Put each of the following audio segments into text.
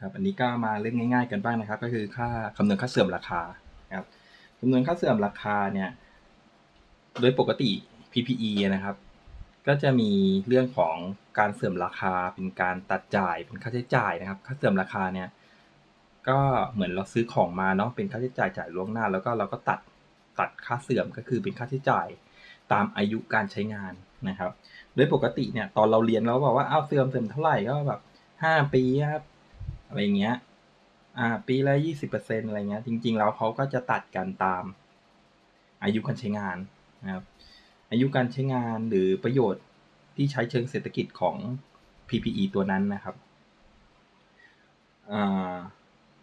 ครับอันนี้ก็มาเรื่องง่าย ๆ กันบ้างนะครับ ก็คือค่าคำนวณค่าเสื่อมราคาครับคำนวณค่าเสื่อมราคาเนี่ยโดยปกติ PPE นะครับ ก็จะมีเรื่องของการเสื่อมราคาเป็นการตัดจ่ายเป็นค่าใช้จ่ายนะครับ ค่าเสื่อมราคาเนี่ยก็เหมือนเราซื้อของมาเนาะเป็นค่าใช้จ่ายจ่ายล่วงหน้า แล้วก็เราก็ตัดตัดค่าเสื่อมก็คือเป็นค่าใช้จ่ายตามอายุการใช้งานนะครับ โดยปกติเนี่ยตอนเราเรียนเราบอกว่าอ้าวเสื่อมเสื่อมเท่าไหร่ก็แบบห้าปีครับ อะไรเงี้ย อ่า ปีละยี่สิบเปอร์เซ็นอะไรเงี้ย จริง ๆ แล้วเขาก็จะตัดกันตาม อายุการใช้งานนะครับ อายุการใช้งานหรือประโยชน์ที่ใช้เชิงเศรษฐกิจของ PPE ตัวนั้นนะครับ อ่า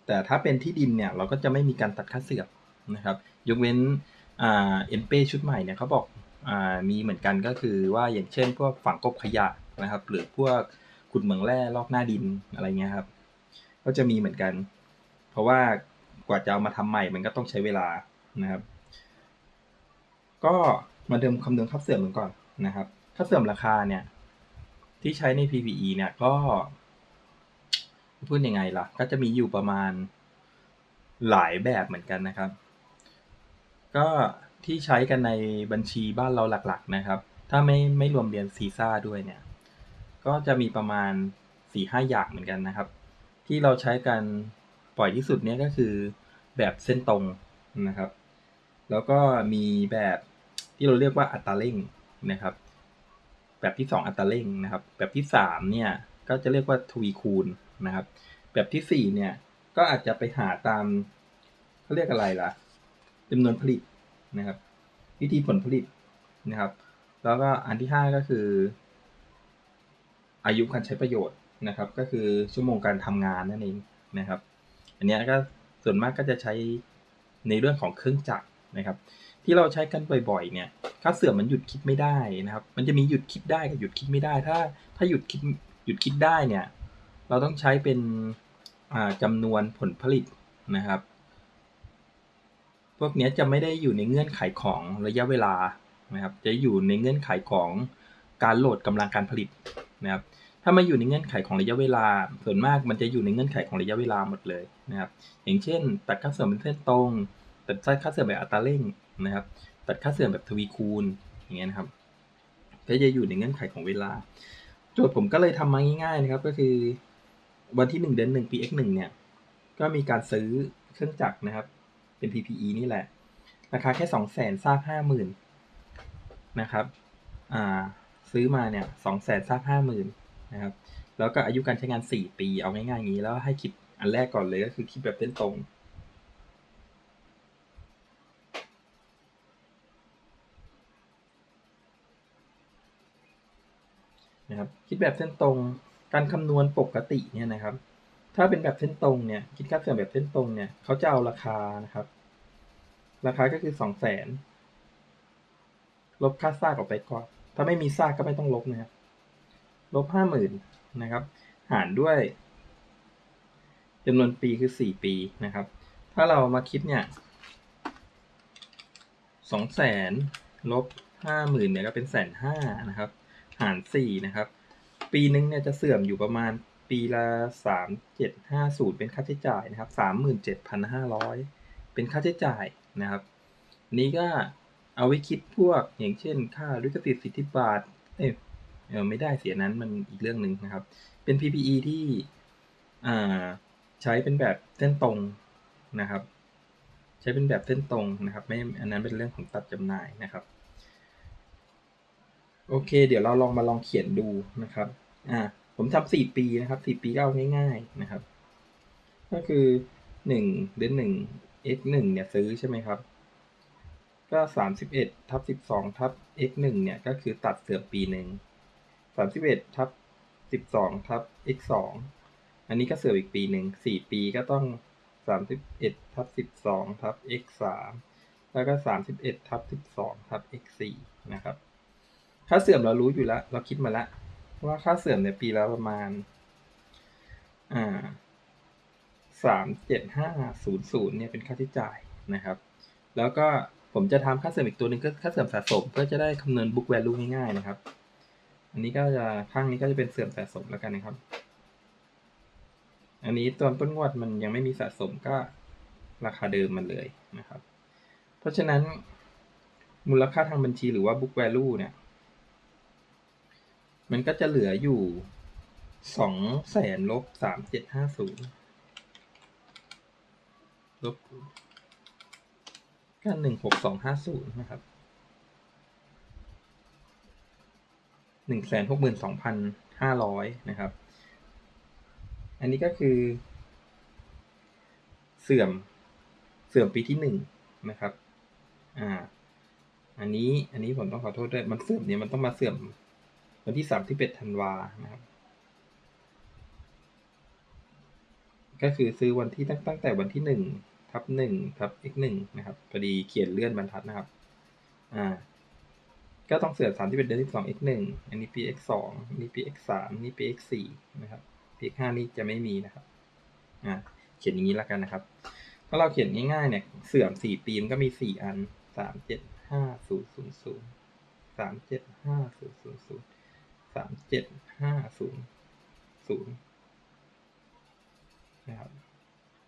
แต่ถ้าเป็นที่ดินเนี่ย เราก็จะไม่มีการตัดค่าเสื่อมนะครับ ยกเว้น อ่า เอ็มเป้ชุดใหม่เนี่ยเขาบอก อ่า มีเหมือนกันก็คือว่าอย่างเช่น พวกฝังกบขยะนะครับ หรือพวกขุดเหมืองแร่ลอกหน้าดินอะไรเงี้ยครับ ก็จะมีเหมือนกัน เพราะว่ากว่าจะเอามาทำใหม่มันก็ต้องใช้เวลานะครับ ก็มาเดิมคำนวณค่าเสื่อมกันก่อนนะครับค่าเสื่อมราคาเนี่ย ที่ใช้ใน PPE เนี่ยก็ พูดยังไงล่ะ ก็จะมีอยู่ประมาณหลายแบบเหมือนกันนะครับ ก็ที่ใช้กันในบัญชีบ้านเราหลักๆนะครับ ถ้าไม่ไม่รวมเรียนซีซ่าด้วยเนี่ย ก็จะมีประมาณสี่ห้าอย่างเหมือนกันนะครับ ที่เราใช้กันปล่อยที่สุดเนี่ยก็คือแบบเส้นตรงนะครับ แล้วก็มีแบบที่เราเรียกว่าอัตราเร่งนะครับ แบบที่สองอัตราเร่งนะครับ แบบที่สามเนี่ยก็จะเรียกว่าทวีคูณนะครับ แบบที่สี่เนี่ยก็อาจจะไปหาตามเขาเรียกอะไรล่ะจำนวนผลิตนะครับ วิธีผลผลิตนะครับ แล้วก็อันที่ห้าก็คือ อายุการใช้ประโยชน์ นะครับ ก็คือชั่วโมงการทำงานนั่นเองนะครับ อันนี้ก็ส่วนมากก็จะใช้ในเรื่องของเครื่องจักรนะครับ ที่เราใช้กันบ่อยๆ เนี่ยค่าเสื่อมมันหยุดคิดไม่ได้นะครับ มันจะมีหยุดคิดได้กับหยุดคิดไม่ได้ ถ้าถ้าหยุดคิดหยุดคิดได้เนี่ย เราต้องใช้เป็นจำนวนผลผลิตนะครับ พวกนี้จะไม่ได้อยู่ในเงื่อนไขของระยะเวลานะครับ จะอยู่ในเงื่อนไขของการโหลดกำลังการผลิตนะครับ ถ้ามาอยู่ในเงื่อนไขของระยะเวลา ส่วนมากมันจะอยู่ในเงื่อนไขของระยะเวลาหมดเลยนะครับ อย่างเช่น ตัดค่าเสื่อมเป็นเส้นตรง ตัดค่าเสื่อมแบบอัตราเร่งนะครับ ตัดค่าเสื่อมแบบทวีคูณอย่างเงี้ยนะครับ ก็จะอยู่ในเงื่อนไขของเวลา โจทย์ผมก็เลยทำมาง่ายๆนะครับ ก็คือ วันที่หนึ่งเดือนหนึ่งปี x หนึ่งเนี่ย ก็มีการซื้อเครื่องจักรนะครับ เป็น PPE นี่แหละ ราคาแค่สองแสนซากห้าหมื่นนะครับ อ่า ซื้อมาเนี่ยสองแสนซากห้าหมื่ นะครับ แล้วก็อายุการใช้งานสี่ปี เอาง่ายๆอย่างนี้ แล้วให้คิดอันแรกก่อนเลยก็คือคิดแบบเส้นตรง นะครับคิดแบบเส้นตรง การคำนวณปกติเนี่ยนะครับ ถ้าเป็นแบบเส้นตรงเนี่ย คิดค่าเสื่อมแบบเส้นตรงเนี่ยเขาจะเอาราคานะครับ ราคาก็คือสองแสนลบค่าซากออกไปก่อน ถ้าไม่มีซากก็ไม่ต้องลบนะครับ ลบห้าหมื่นนะครับ หารด้วยจำนวนปีคือสี่ปีนะครับ ถ้าเรามาคิดเนี่ยสองแสนลบห้าหมื่นเนี่ยก็เป็นแสนห้านะครับ หารสี่นะครับ ปีนึงเนี่ยจะเสื่อมอยู่ประมาณปีละสามเจ็ดห้าศูนย์เป็นค่าใช้จ่ายนะครับสามหมื่นเจ็ดพันห้าร้อยเป็นค่าใช้จ่ายนะครับ นี้ก็เอาไว้คิดพวกอย่างเช่น ค่าลิขสิทธิ์สิทธิบาทเอ้ ไม่ได้เสียนั้นมันอีกเรื่องหนึ่งนะครับ เป็น PPE ที่อ่าใช้เป็นแบบเส้นตรงนะครับ ใช้เป็นแบบเส้นตรงนะครับ ไม่อันนั้นเป็นเรื่องของตัดจำหน่ายนะครับ โอเค เดี๋ยวเราลองมาลองเขียนดูนะครับอ่าผมทำสี่ปีนะครับสี่ปีก็เอาง่ายๆนะครับ ก็คือหนึ่งเดือนหนึ่ง x หนึ่งเนี่ยซื้อใช่ไหมครับ ก็สามสิบเอ็ดทับสิบสองทับ x หนึ่งเนี่ยก็คือตัดเสื่อมปีหนึ่ง สามสิบเอ็ดทับสิบสองทับ x สองอันนี้ก็เสื่อมอีกปีหนึ่งสี่ปีก็ต้องสามสิบเอ็ดทับสิบสองทับ x สามแล้วก็สามสิบเอ็ดทับสิบสองทับ x สี่นะครับ ค่าเสื่อมเรารู้อยู่แล้ว เราคิดมาแล้วว่าค่าเสื่อมในปีละประมาณอ่าสามเจ็ดห้าศูนย์ศูนย์เนี่ยเป็นค่าใช้จ่ายนะครับ แล้วก็ผมจะทำค่าเสื่อมอีกตัวหนึ่งก็ค่าเสื่อมสะสมเพื่อจะได้คำนวณ book value ง่ายๆนะครับ อันนี้ก็จะข้างนี้ก็จะเป็นเสื่อมสะสมแล้วกันนะครับ อันนี้ตอนต้นงวดมันยังไม่มีสะสมก็ราคาเดิมมันเลยนะครับ เพราะฉะนั้นมูลค่าทางบัญชีหรือว่า book value เนี่ย มันก็จะเหลืออยู่สองแสนลบสามเจ็ดห้าศูนย์ลบก็หนึ่งหกสองห้าศูนย์นะครับ หนึ่งแสนหกหมื่นสองพันห้าร้อยนะครับ อันนี้ก็คือ เสื่อมเสื่อมปีที่หนึ่งนะครับ อ่า อันนี้อันนี้ผมต้องขอโทษด้วย มันเสื่อมเนี่ยมันต้องมาเสื่อมวันที่สามที่เป็ดธันวานะครับ ก็คือซื้อวันที่ตั้งตั้งแต่วันที่หนึ่งทับหนึ่งทับ x หนึ่งนะครับพอดีเขียนเลื่อนบรรทัดนะครับ อ่า ก็ต้องเสื่อมสามที่เป็นเดือนที่สอง x หนึ่งอันนี้ p x สองอันนี้ p x สามนี่ p x สี่นะครับ p x ห้านี่จะไม่มีนะครับอ่าเขียนอย่างนี้แล้วกันนะครับ ถ้าเราเขียนง่ายๆเนี่ย เสื่อมสี่ปีมันก็มีสี่อันสามเจ็ดห้าศูนย์ศูนย์ศูนย์สามเจ็ดห้าศูนย์ศูนย์ศูนย์สามเจ็ดห้าศูนย์ศูนย์นะครับ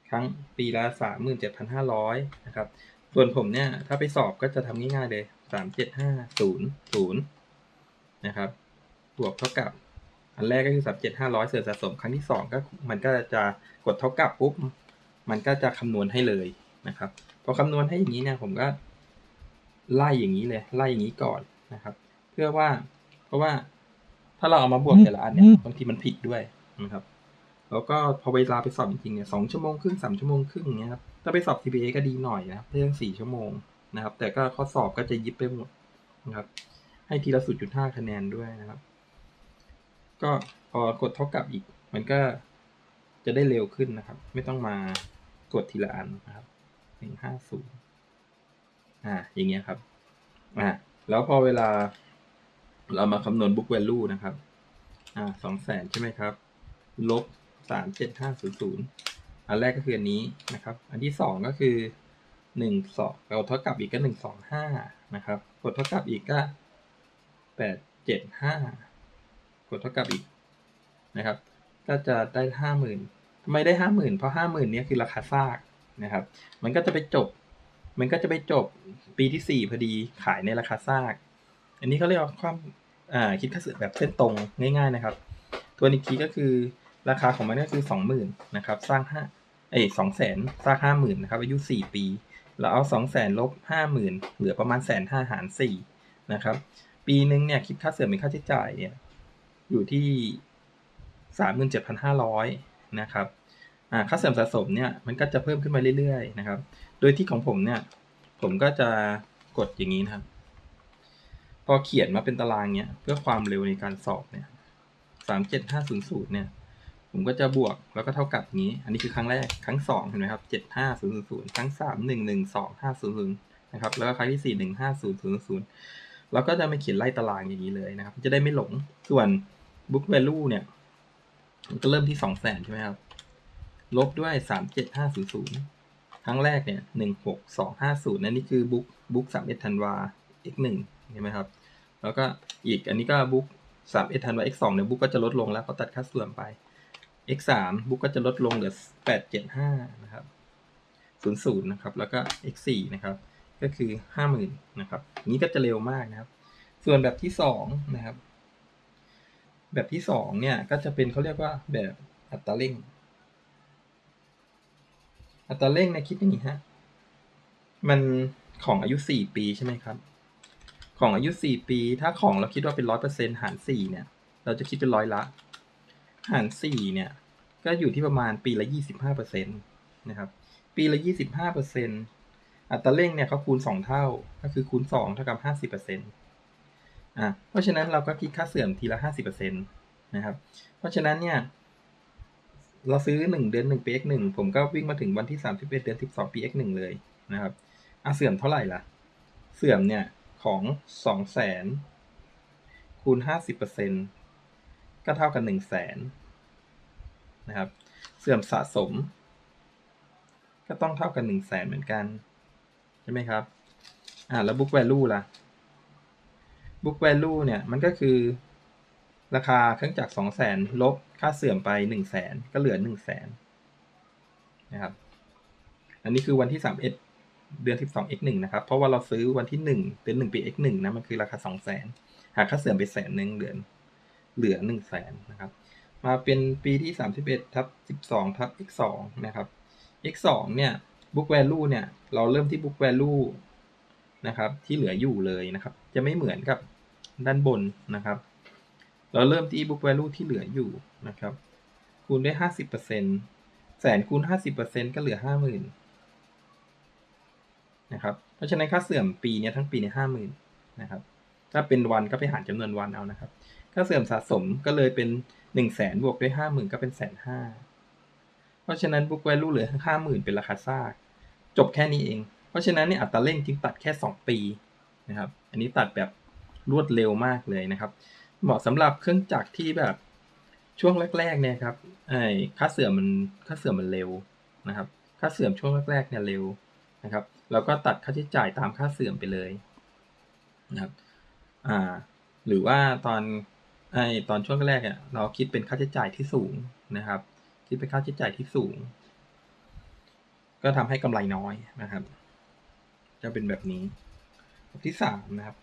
ครั้งปีละสามหมื่นเจ็ดพันห้าร้อยนะครับ ส่วนผมเนี่ย ถ้าไปสอบก็จะทำง่ายๆเลยสามเจ็ดห้าศูนย์ศูนย์นะครับ บวกเท่ากับ อันแรกก็คือสามเจ็ดห้าร้อยเศษสะสม ครั้งที่สองก็มันก็จะกดเท่ากับปุ๊บ มันก็จะคำนวณให้เลยนะครับ พอคำนวณให้อย่างนี้เนี่ย ผมก็ ไล่อย่างนี้เลย ไล่อย่างนี้ก่อนนะครับ เพื่อว่า เพราะว่าถ้าเราเอามาบวกแต่ละอันเนี่ย บางทีมันผิดด้วยนะครับ แล้วก็พอเวลาไปสอบจริงๆเนี่ยสองชั่วโมงครึ่งสามชั่วโมงครึ่งเนี้ยครับถ้าไปสอบ CPA ก็ดีหน่อยนะเรื่องสี่ชั่วโมงนะครับ แต่ก็ข้อสอบก็จะยิบไปหมดนะครับ ให้ทีละศูนย์จุดห้าคะแนนด้วยนะครับ ก็พอกดเท่ากับอีก มันก็จะได้เร็วขึ้นนะครับ ไม่ต้องมากดทีละอันนะครับหนึ่งห้าศูนย์อ่า อย่างเงี้ยครับ อ่า แล้วพอเวลา เรามาคำนวณ book value นะครับ อ่าสองแสนใช่ไหมครับ ลบสามเจ็ดห้าศูนย์ศูนย์ อันแรกก็คืออันนี้นะครับ อันที่สองก็คือหนึ่งสองเราเท่ากับอีกก็หนึ่งสองห้านะครับ กดเท่ากับอีกก็แปดเจ็ดห้ากดเท่ากับอีกนะครับ ก็จะได้ห้าหมื่นทำไมได้ห้าหมื่นเพราะห้าหมื่นนี้คือราคาซากนะครับ มันก็จะไปจบ มันก็จะไปจบปีที่สี่พอดีขายในราคาซาก อันนี้เขาเรียกว่าความาคิดค่าเสื่อมแบบเส้นตรงง่าย ๆ นะครับ ตัวอีกทีก็คือราคาของมันก็คือสองหมื่นนะครับ สร้างห้า เอ้สองแสนสร้างห้าหมื่นนะครับ อายุสี่ปี เราเอาสองแสนลบห้าหมื่นเหลือประมาณแสนห้าหารสี่นะครับ ปีนึงเนี่ยคิดค่าเสื่อมเป็นค่าใช้จ่ายเนี่ยอยู่ที่สามหมื่นเจ็ดพันห้าร้อยนะครับอ่าค่าเสื่อมสะสมเนี่ยมันก็จะเพิ่มขึ้นมาเรื่อยๆนะครับ โดยที่ของผมเนี่ย ผมก็จะกดอย่างนี้นะครับ พอเขียนมาเป็นตารางเนี่ยเพื่อความเร็วในการสอบเนี่ยสามเจ็ดห้าศูนย์ศูนย์เนี่ย ผมก็จะบวกแล้วก็เท่ากับนี้ อันนี้คือครั้งแรก ครั้งสองเห็นไหมครับเจ็ดห้าศูนย์ศูนย์ศูนย์ครั้งสามหนึ่งหนึ่งสองห้าศูนย์ศูนย์นะครับ แล้วก็ครั้งที่สี่หนึ่งห้าศูนย์ศูนย์ศูนย์เราก็จะมาเขียนไล่ตารางอย่างนี้เลยนะครับ จะได้ไม่หลง ส่วน book value เนี่ยก็เริ่มที่สองแสนใช่ไหมครับ ลบด้วยสามเจ็ดห้าศูนย์ศูนย์ครั้งแรกเนี่ยหนึ่งหกสองห้าศูนย์นั่นนี่คือบุ๊กบุ๊กสามเอ็ดธันวา x หนึ่งใช่ไหมครับ แล้วก็อีกอันนี้ก็บุ๊กสามเอ็ดธันวา x สองเนี่ยบุ๊กก็จะลดลงแล้วเขาตัดค่าส่วนไป x สามบุ๊กก็จะลดลงเหลือแปดเจ็ดห้านะครับศูนย์ศูนย์นะครับ แล้วก็ x สี่นะครับ ก็คือห้าหมื่นนะครับนี้ก็จะเร็วมากนะครับ ส่วนแบบที่สองนะครับ แบบที่สองเนี่ยก็จะเป็นเขาเรียกว่าแบบอัตราเร่ง อัตราเร่งเนี่ยคิดอย่างนี้ฮะ มันของอายุสี่ปีใช่ไหมครับ ของอายุสี่ปี ถ้าของเราคิดว่าเป็นร้อยเปอร์เซ็นหารสี่เนี่ย เราจะคิดเป็นร้อยละ หารสี่เนี่ย ก็อยู่ที่ประมาณปีละยี่สิบห้าเปอร์เซ็นตนะครับ ปีละยี่สิบห้าเปอร์เซ็นอัตราเร่งเนี่ยเขาคูณสองเท่า ก็คือคูณสองเท่ากับห้าสิบเปอร์เซ็นต์อะ เพราะฉะนั้นเราก็คิดค่าเสื่อมทีละห้าสิบเปอร์เซ็นต์นะครับ เพราะฉะนั้นเนี่ย เราซื้อหนึ่งเดือนหนึ่งปี x หนึ่งผมก็วิ่งมาถึงวันที่สามสิบเอ็ดเดือนสิบสองปี x หนึ่งเลยนะครับอะเสื่อมเท่าไหร่ล่ะ เสื่อมเนี่ยของสองแสนคูณห้าสิบเปอร์เซ็นต ก็เท่ากับหนึ่งแสนนะครับ เสื่อมสะสม ก็ต้องเท่ากับหนึ่งแสนเหมือนกัน ใช่ไหมครับ อ่าแล้ว book value ล่ะ book value เนี่ยมันก็คือ ราคาเครื่องจักรสองแสนลบค่าเสื่อมไปหนึ่งแสนก็เหลือหนึ่งแสนนะครับ อันนี้คือวันที่สามเอ็ดเดือนสิบสอง x หนึ่งนะครับ เพราะว่าเราซื้อวันที่หนึ่งเดือนหนึ่งปี x หนึ่งนะ มันคือราคาสองแสนหากค่าเสื่อมไปแสนหนึ่งเหลือ เหลือหนึ่งแสนนะครับมาเป็นปีที่สามสิบเอ็ดทับสิบสองทับ x สองนะครับ x สองเนี่ย book value เนี่ย เราเริ่มที่ book value นะครับที่เหลืออยู่เลยนะครับ จะไม่เหมือนกับด้านบนนะครับ เราเริ่มที่ book value ที่เหลืออยู่นะครับ คูณด้วยห้าสิบเปอร์เซ็นแสนคูณห้าสิบเปอร์เซ็นก็เหลือห้าหมื่นนะครับ เพราะฉะนั้นค่าเสื่อมปีนี้ทั้งปีในห้าหมื่นนะครับ ถ้าเป็นวันก็ไปหารจำนวนวันเอานะครับ ค่าเสื่อมสะสมก็เลยเป็นหนึ่งแสนบวกด้วยห้าหมื่นก็เป็นแสนห้าเพราะฉะนั้น book value เหลือห้าหมื่นเป็นราคาซากจบแค่นี้เอง เพราะฉะนั้นเนี่ยอัตราเร่งจึงตัดแค่สองปีนะครับ อันนี้ตัดแบบรวดเร็วมากเลยนะครับ เหมาะสำหรับเครื่องจักรที่แบบช่วงแรกๆเนี่ยครับไอ้ค่าเสื่อมมันค่าเสื่อมมันเร็วนะครับ ค่าเสื่อมช่วงแรกๆเนี่ยเร็วนะครับ แล้วก็ตัดค่าใช้จ่ายตามค่าเสื่อมไปเลยนะครับ อ่า หรือว่าตอน ไอ้ตอนช่วงแรกเนี่ยเราคิดเป็นค่าใช้จ่ายที่สูงนะครับ คิดเป็นค่าใช้จ่ายที่สูง ก็ทำให้กำไรน้อยนะครับ จะเป็นแบบนี้แบบที่สามนะครับ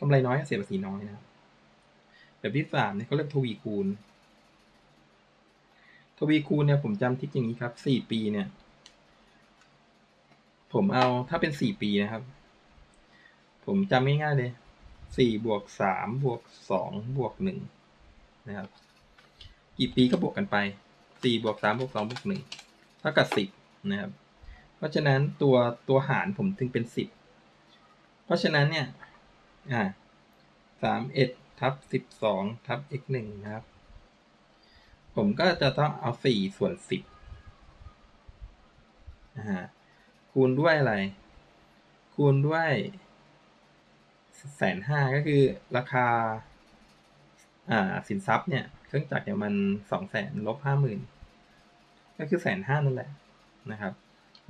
กำไรน้อยเสียภาษีน้อยนะครับแบบที่สามเนี่ยเขาเรียกทวีคูณ ทวีคูณเนี่ยผมจำทิศอย่างนี้ครับสี่ปีเนี่ย ผมเอาถ้าเป็นสี่ปีนะครับ ผมจำง่ายๆเลย สี่บวกสามบวกสองบวกหนึ่งนะครับ กี่ปีก็บวกกันไปสี่บวกสามบวกสองบวกหนึ่งเท่ากับสิบนะครับ เพราะฉะนั้นตัวตัวหารผมถึงเป็นสิบเพราะฉะนั้นเนี่ย อ่าสามเอ็ดทับสิบสองทับ x หนึ่งนะครับ ผมก็จะต้องเอาสี่ส่วนสิบนะฮะคูณด้วยอะไร คูณด้วย แสนห้าก็คือราคา อ่าสินทรัพย์เนี่ย เครื่องจักรเนี่ยมันสองแสนลบห้าหมื่นก็คือแสนห้านั่นแหละนะครับ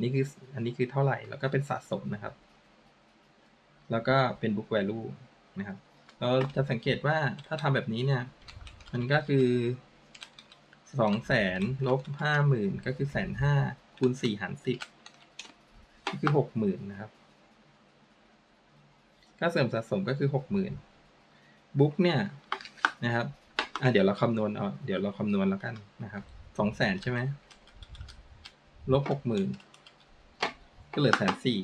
นี่คืออันนี้คือเท่าไหร่ แล้วก็เป็นสะสมนะครับ แล้วก็เป็น book value นะครับเราจะสังเกตว่าถ้าทำแบบนี้เนี่ย มันก็คือสองแสนลบห้าหมื่นก็คือแสนห้าคูณสี่หารสิบก็คือหกหมื่นนะครับ ค่าเสริมสะสมก็คือหกหมื่นบุ๊กเนี่ยนะครับอะเดี๋ยวเราคำนวณเอาเดี๋ยวเราคำนวณแล้วกันนะครับสองแสนใช่ไหมลบหกหมื่นก็เหลือแสนสี่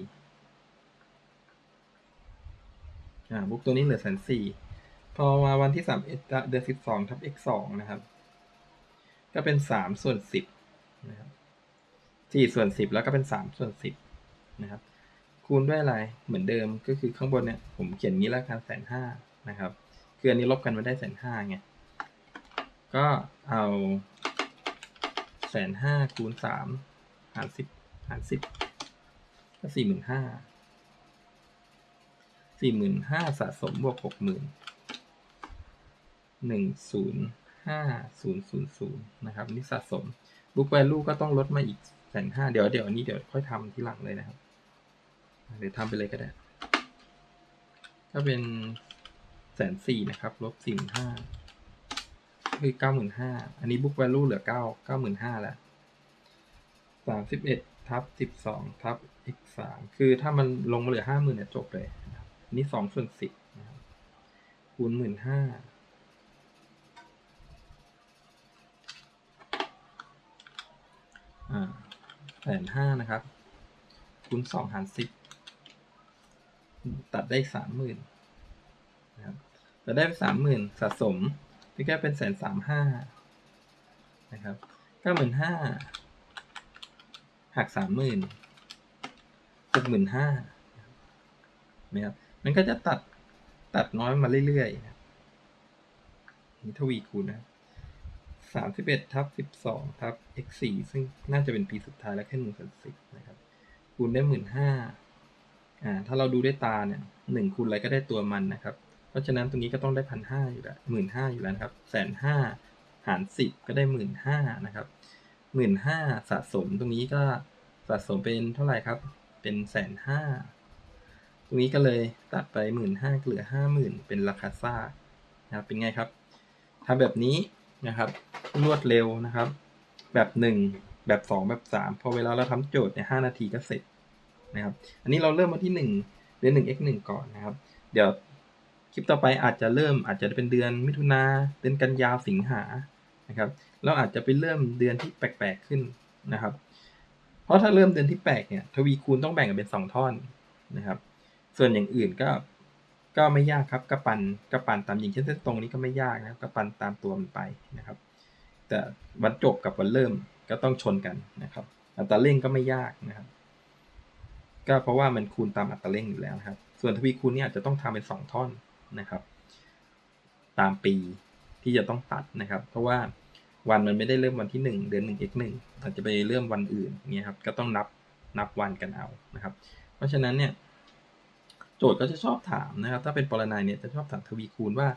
อ่าบุ๊กตัวนี้เหลือแสนสี่พอมาวันที่สามเดือนสิบสองทับ x สองนะครับ ก็เป็นสามส่วนสิบนะครับสี่ส่วนสิบแล้วก็เป็นสามส่วนสิบนะครับ คูณด้วยอะไรเหมือนเดิมก็คือข้างบนเนี่ยผมเขียนนี้ล้วกันแสนห้านะครับคืออันนี้ลบกันมาได้แสนห้าไงก็เอาแสนห้าคูณสามหารสิบหารสิบก็สี่หมื่นห้าสี่หมื่นห้าสะสมบวกหกหมื่นหนึ่งศูนย์ห้าศูนย์ศูนย์ศูนย์นะครับนี่สะสม book value ก็ต้องลดมาอีกแสนห้าเดี๋ยวเดี๋ยวนี้เดี๋ยวค่อยทำทีหลังเลยนะครับ เดี๋ยวทำไปเลยก็ได้ก็เป็นแสนสี่นะครับลบสี่ห้าคือเก้าหมื่นห้าอันนี้ book value เหลือเก้าเก้าหมื่นห้าแล้วสามสิบเอ็ดทับสิบสองทับ x สามคือถ้ามันลงมาเหลือห้าหมื่นเนี่ยจบเลยอันนี้สองส่วนสิบนะครับคูณหมื่นห้าอ่าแสนห้านะครับคูณสองหารสิบ ตัดได้สามหมื่นนะครับตัดได้สามหมื่นสะสมพี่แค่เป็นแสนสามห้านะครับเก้าหมื่นห้าหักสามหมื่นหกหมื่นห้านะครับมันก็จะตัดตัดน้อยมาเรื่อยๆนะนี่ทวีคูณนะสามสิบเอ็ดทับสิบสองทับ x สี่ซึ่งน่าจะเป็นปีสุดท้ายแล้วแค่หนึ่งส่วนสิบนะครับ คูณได้หมื่นห้า อ่า ถ้าเราดูด้วยตาเนี่ยหนึ่งคูณอะไรก็ได้ตัวมันนะครับ เพราะฉะนั้นตรงนี้ก็ต้องได้พันห้าอยู่แล้วหมื่นห้าอยู่แล้วนะครับแสนห้าหารสิบก็ได้หมื่นห้านะครับหมื่นห้าสะสมตรงนี้ก็สะสมเป็นเท่าไหร่ครับ เป็นแสนห้าตรงนี้ก็เลยตัดไปหมื่นห้าเหลือห้าหมื่นเป็นราคาซ่านะครับ เป็นไงครับทำแบบนี้นะครับ รวดเร็วนะครับ แบบหนึ่งแบบสองแบบสามพอเวลาเราทำโจทย์เนี่ยห้านาทีก็เสร็จ นะครับ อันนี้เราเริ่มมาที่หนึ่งเดือนหนึ่ง x หนึ่งก่อนนะครับ เดี๋ยวคลิปต่อไปอาจจะเริ่มอาจจะเป็นเดือนมิถุนาเดือนกันยาสิงหานะครับ เราอาจจะไปเริ่มเดือนที่แปลกๆขึ้นนะครับ เพราะถ้าเริ่มเดือนที่แปลกเนี่ยทวีคูณต้องแบ่งกันเป็นสองท่อนนะครับ ส่วนอย่างอื่นก็ก็ไม่ยากครับกระปันกระปันตามอย่างเช่นเส้นตรงนี้ก็ไม่ยากนะครับกระปันตามตัวมันไปนะครับ แต่วันจบกับวันเริ่มก็ต้องชนกันนะครับอัตราเร่งก็ไม่ยากนะครับ ก็เพราะว่ามันคูณตามอัตราเร่งอยู่แล้วนะครับ ส่วนทวีคูณเนี่ยอาจจะต้องทำเป็นสองท่อนนะครับ ตามปีที่จะต้องตัดนะครับ เพราะว่าวันมันไม่ได้เริ่มวันที่หนึ่งเดือนหนึ่ง x หนึ่งอาจจะไปเริ่มวันอื่นเงี้ยครับ ก็ต้องนับนับวันกันเอานะครับ เพราะฉะนั้นเนี่ยโจทย์ก็จะชอบถามนะครับ ถ้าเป็นปรนัยเนี่ยจะชอบถามทวีคูณว่า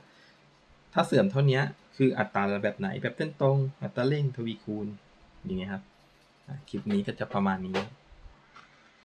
ถ้าเสื่อมเท่านี้คืออัตราแบบไหนแบบเส้นตรง อัตราเร่งทวีคูณอย่างเงี้ยครับคลิปนี้ก็จะประมาณนี้